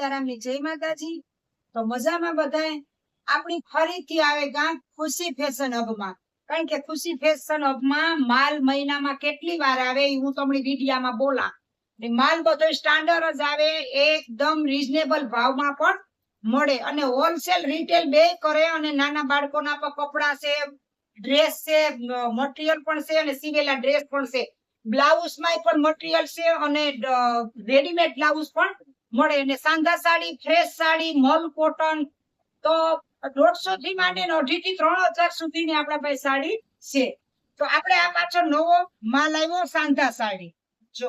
સીતારામની જય માતાજી. તો મજામાં બધાએ આપણી ફરીથી આવે ગામ ખુશી ફેશન હબમાં કારણ કે ખુશી ફેશન હબમાં માલ મહિનામાં કેટલી વાર આવે એ હું તમને વિડીયામાં બોલા. માલ બધો સ્ટાન્ડર્ડ જ આવે, એકદમ રીઝનેબલ ભાવમાં પણ મળે. અને હોલસેલ રિટેલ બે કરે અને નાના બાળકોના પણ કપડા છે ડ્રેસ છે મટીરિયલ પણ છે અને સીવેલા ડ્રેસ પણ છે. બ્લાઉઝમાં પણ મટીરિયલ છે અને રેડીમેડ બ્લાઉઝ પણ મળે અને સાંધા સાડી ફ્રેશ સાડી મલ કોટન તો દોઢસો થી માંડીને અઢી થી ત્રણ હજાર સુધીની આપણા પાસે સાડી છે. તો આપણે આ પાછળ નવો માલ આવ્યો સાંધા સાડી જો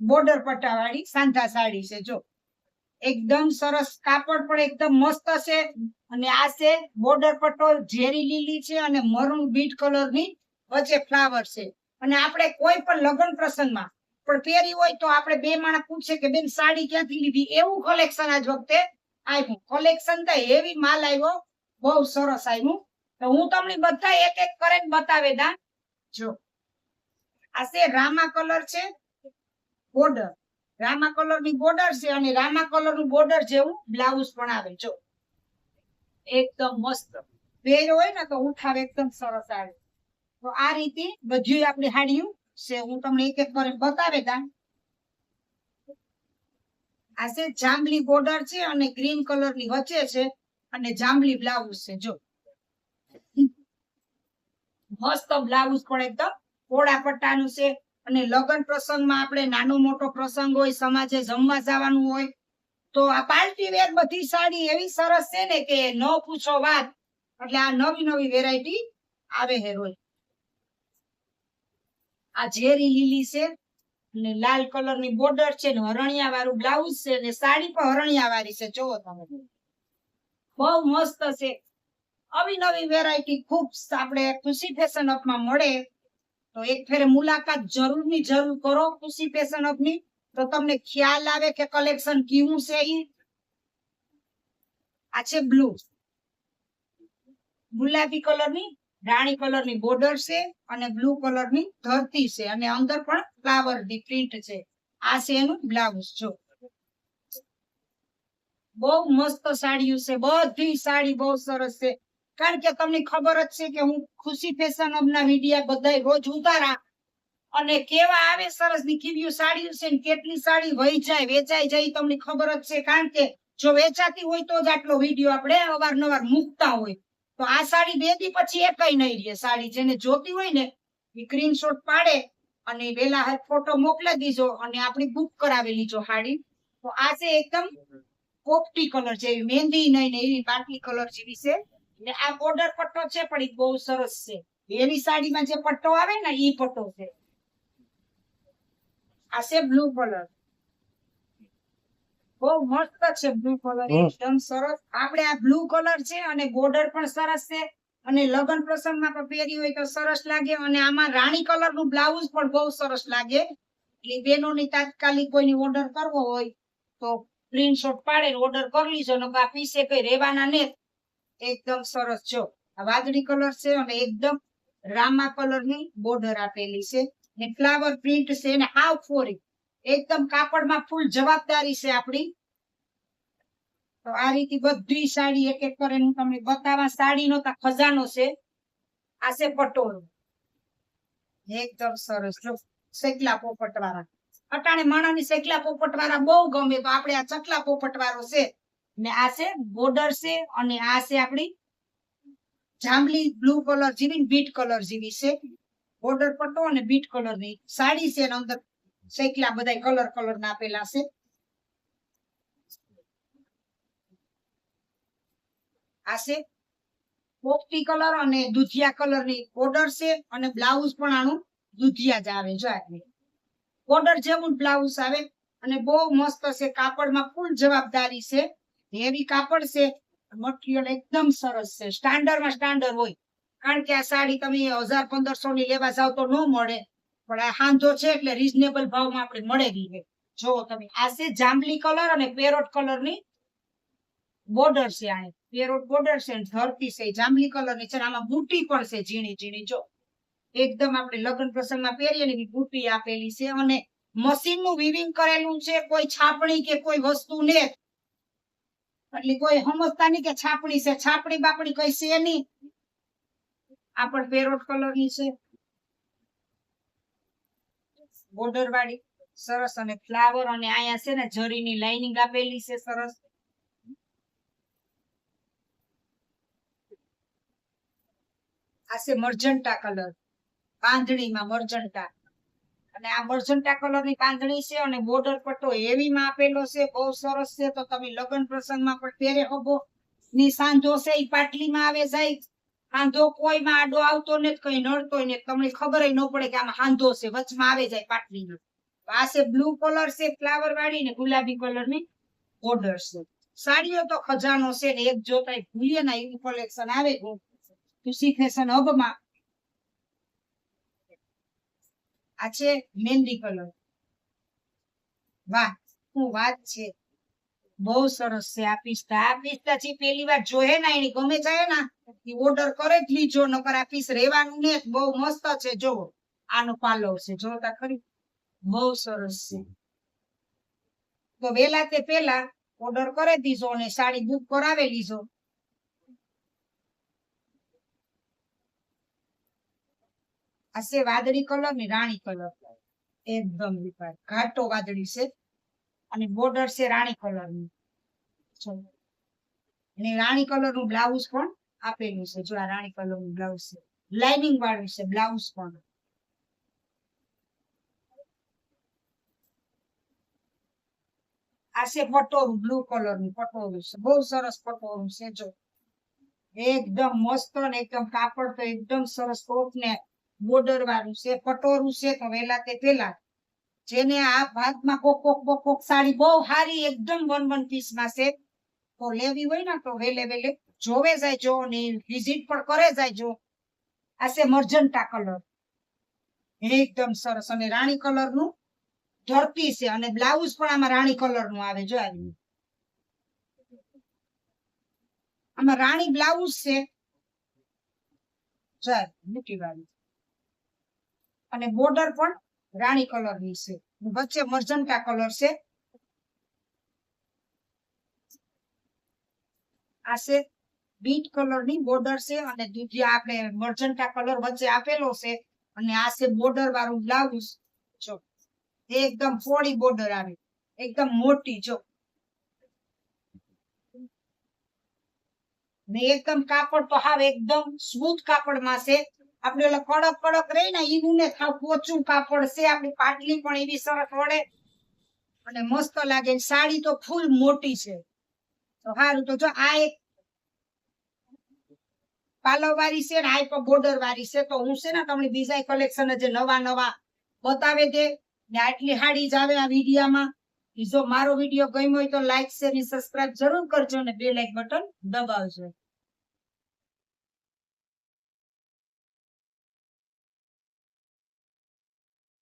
બોર્ડર પટ્ટા વાળી સાંધા સાડી છે, જો. એકદમ સરસ કાપડ પણ એકદમ મસ્ત છે અને આ છે બોર્ડર પટ્ટો, ઝેરી લીલી છે અને મરૂન બીટ કલરની વચ્ચે ફ્લાવર છે. અને આપણે કોઈ પણ લગ્ન પ્રસંગમાં પણ પહેરી હોય તો આપણે બે માણસ પૂછે કે બેન, સાડી ક્યાંથી લીધી? એવું કલેક્શન આજ વખતે આવ્યું કલેક્શન તો હેવી માલ આવ્યો બહુ સરસ આવ્યું તો હું તમને બધા એક એક કરીને બતાવે દા જો, આ છે રામા કલર છે બોર્ડર રામા કલરની બોર્ડર છે અને રામા કલરનું બોર્ડર જેવું બ્લાઉઝ પણ આવે. જો, એકદમ મસ્ત. પહેર્યો હોય ને તો ઉઠાવે એકદમ સરસ આવે. તો આ રીતે બધી આપણી હાડીયું છે હું તમને એક એક કરીને બતાવી દા આ છે જાંબલી બોર્ડર છે અને ગ્રીન કલરની વચ્ચે છે અને જાંબલી બ્લાઉઝ છે, જો. મસ્ત બ્લાઉઝ પણ એકદમ પોળા પટ્ટાનું છે અને લગ્ન પ્રસંગમાં આપણે નાનો મોટો પ્રસંગ હોય, સમાજે જમવા જવાનું હોય, તો આ પાર્ટી વેર બધી સાડી એવી સરસ છે ને કે ન પૂછો વાત. એટલે આ નવી નવી વેરાયટી આવે હે રોજ. આ ઝેરી લીલી છે અને લાલ કલરની બોર્ડર છે હરણિયા વાળું બ્લાઉઝ છે ને સાડી પણ હરણિયા વાળી છે. જોવો તમે. બહુ મસ્ત છે. આવી નવી વેરાયટી ખૂબ આપણે ખુશી ફેશન અપમાં મળે તો એક ફેરે મુલાકાત જરૂરની જરૂર કરો ખુશી ફેશન અપની. તો તમને ખ્યાલ આવે કે કલેક્શન કેવું છે ઈ. આ છે બ્લુ ગુલાબી કલરની રાણી કલરની બોર્ડર છે અને બ્લુ કલરની ધરતી છે અને અંદર પણ ફ્લાવરની પ્રિન્ટ છે. આ છે એનું બ્લાઉઝ, જો. બહુ મસ્ત સાડીઓ છે, બધી સાડી બહુ સરસ છે. કારણ કે તમને ખબર જ છે કે હું ખુશી ફેશન ના મીડિયા બધા રોજ ઉતારા અને કેવા આવે સરસની કેવી સાડીઓ છે કેટલી સાડી વહી જાય, વેચાઈ જાય તમને ખબર જ છે. કારણ કે જો વેચાતી હોય તો જ આટલો વીડિયો આપણે અવારનવાર મૂકતા હોય. તો આ સાડી બે દી પછી એકઈ નહીં રહે. સાડી જેને જોતી હોય ને, એ સ્ક્રીનશોટ પાડે અને વેલા ફોટો મોકલી દીજો અને આપણી બુક કરાવી લીજો સાડી. તો આ છે એકદમ પોપટી કલર જેવી, મહેંદી નહીં ને એવી બાટલી કલર જેવી છે. ને આ બોર્ડર પટ્ટો છે, પણ એ બહુ સરસ છે. એવી સાડીમાં જે પટ્ટો આવે ને એ પટ્ટો છે. આ છે બ્લુ કલર બહુ મસ્ત છે બ્લુ કલર એકદમ સરસ. આપણે આ બ્લુ કલર છે અને બોર્ડર પણ સરસ છે. અને લગ્ન પ્રસંગમાં પણ પહેરી હોય તો સરસ લાગે. અને આમાં રાણી કલરનું બ્લાઉઝ પણ બહુ સરસ લાગે. એટલે બહેનોની તાત્કાલિક કોઈની ઓર્ડર કરવો હોય તો સ્ક્રીનશોટ પાડીને ઓર્ડર કરી લીજો. નકર આ પીસે કઈ રહેવાના ને. એકદમ સરસ. જો આ વાદળી કલર છે અને એકદમ રામા કલરની બોર્ડર આપેલી છે. ને ફ્લાવર પ્રિન્ટ છે ને હાફ ફોરી એકદમ કાપડમાં ફૂલ જવાબદારી છે આપણી. તો આ રીતે બધી સાડી એક એક કરીને હું તમને બતાવવા સાડીનો તો ખજાનો છે. આ છે પટોળો. એકદમ સરસ. જો, શેકલા પોપટ વાળા અટાણે માણાની શેકલા પોપટ વાળા બહુ ગમે, તો આપણે આ ચકલા પોપટ વાળો છે. ને આ છે બોર્ડર છે, અને આ છે આપણી જાંબલી બ્લુ કલર જેવી બીટ કલર જેવી છે. બોર્ડર પટ્ટો અને બીટ કલરની સાડી છે અને અંદર શેકલા બધા કલર કલર ના આપેલા છે. આ પોપટી કલર અને દુધિયા કલરની બોર્ડર છે અને બ્લાઉઝ પણ આનું દુધિયા જ આવે, જો બોર્ડર જેવું બ્લાઉઝ આવે અને બહુ મસ્ત છે, કાપડમાં ફૂલ જવાબદારી છે. હેવી કાપડ છે મટીરિયલ એકદમ સરસ છે. સ્ટાન્ડર્ડમાં સ્ટાન્ડર્ડ હોય. કારણ કે આ સાડી તમે હજાર પંદરસો ની લેવા જાવ તો ન મળે. પણ આ હાંધો છે એટલે રીઝનેબલ ભાવમાં આપણે મળેલી છે. જો તમે, આ છે જાંબલી કલર અને પેરોટ કલરની બોર્ડર છે આને પેરોટ બોર્ડર છે ધરતી છે જાંબલી કલરની છે આમાં બુટી પણ છે ઝીણી ઝીણી. જો એકદમ આપણે લગ્ન પ્રસંગમાં પહેરીએ ને બુટી આપેલી છે અને મશીનનું વિવિંગ કરેલું છે, કોઈ છાપણી કે કોઈ વસ્તુ ને. એટલે કોઈ સમજતા કે છાપણી છે, છાપણી બાપણી કઈ છે નહીં. આ પણ પેરોટ કલરની છે. બોર્ડર વાળી સરસ અને ફ્લાવર અને અહીંયા છે ને જરીની લાઇનિંગ આપેલી છે સરસ. આ છે મર્જન્ટા કલર. બાંધણીમાં મર્જન્ટા અને આ મર્જન્ટા કલરની બાંધણી છે અને બોર્ડર પટ્ટો હેવી માં આપેલો છે. બહુ સરસ છે. તો તમે લગ્ન પ્રસંગમાં પણ પહેરે હોબો ની સાંજો છે એ પાટલીમાં આવે જાય. સાંધો કોઈમાં આડો આવતો ને કઈ નડતો ને તમને ખબર ન પડે કે આમાં હાંધો છે. વચમાં આવે જાય પાટલી તો આ છે બ્લુ કલર છે ફ્લાવર વાળી ને ગુલાબી કલરની બોર્ડર છે. સાડીઓ તો ખજાનો છે ને એક જોતા ભૂલીએ ના એવું કલેક્શન આવે તુસી ફેશન હબમાં. આ છે મહેંદી કલર. વાહ, શું વાત છે. બહુ સરસ છે, આ પિસ્તા આ પિસ્તા પેલી વાર જોહે ના એની. ગમે જાય ને ઓર્ડર કરે જ લીજો નકર આ રેવાનું ને બહુ મસ્ત છે, જો. આનો પાલો છે, જોતા ખરી. બહુ સરસ છે. તો વેલા તે પેલા ઓર્ડર કરી દીધો અને સાડી બુક કરાવી લીધો આ છે વાદળી કલર ને રાણી કલર. એકદમ ઘાટો વાદળી છે. અને બોર્ડર છે રાણી કલરની. જો. અને રાણી કલરનું બ્લાઉઝ પણ આપેલું છે. જો આ રાણી કલરનું બ્લાઉઝ છે. લાઇનિંગ વાળું છે બ્લાઉઝ પણ. આ છે પટોરું બ્લુ કલરનું પટોરું છે. બહુ સરસ પટોરું છે, જો. એકદમ મસ્ત ને એકદમ કાપડ તો એકદમ સરસ કોટ ને બોર્ડર વાળું છે. પટોરું છે તો વેલા તે પેલા જેને આ ભાગમાં કોક કોક કોક સાડી બહુ સારી, એકદમ વન વન પીસમાં છે. તો લેવી હોય ને, તો વેલે વેલે જોવે જાય ને વિઝિટ પણ કરે જાય આ છે મર્જન્ટા કલર એકદમ સરસ. અને રાણી કલરનું ધરતી છે. અને બ્લાઉઝ પણ આમાં રાણી કલરનું આવે જો આવી. આમાં રાણી બ્લાઉઝ છે. વાળી. અને બોર્ડર પણ રાણી કલરની છે. વચ્ચે મર્જન્ટા કલર છે. આ છે બીટ કલરની બોર્ડર છે અને દૂધિયા આપણે મર્જન્ટા કલર વચ્ચે આપેલો છે અને આ બોર્ડર વાળું બ્લાઉઝ. જો એકદમ ફોડી બોર્ડર આવે. એકદમ મોટી જો. ને એકદમ કાપડ તો હાવ એકદમ સ્મૂથ કાપડમાં છે. આપણે ઓલા કડક કડક રહી ને ઈનું ને થાવ પોચું કાપડ છે. આપણી પાટલી પણ એવી સરસ વળે. અને મસ્ત લાગે. સાડી તો ફૂલ મોટી છે. સારું તો જો આ એક પાલવ વાળી છે ને, આ એક બોર્ડર વાળી છે, તો હું છે ને તમને બીજા કલેક્શન જે નવા નવા બતાવે દે ને આટલી હાડી જ આવે આ વિડીયામાં. જો મારો વીડિયો ગમ્યો હોય તો લાઈક શેર સબસ્ક્રાઇબ જરૂર કરજો ને બે લાઈક બટન દબાવજો.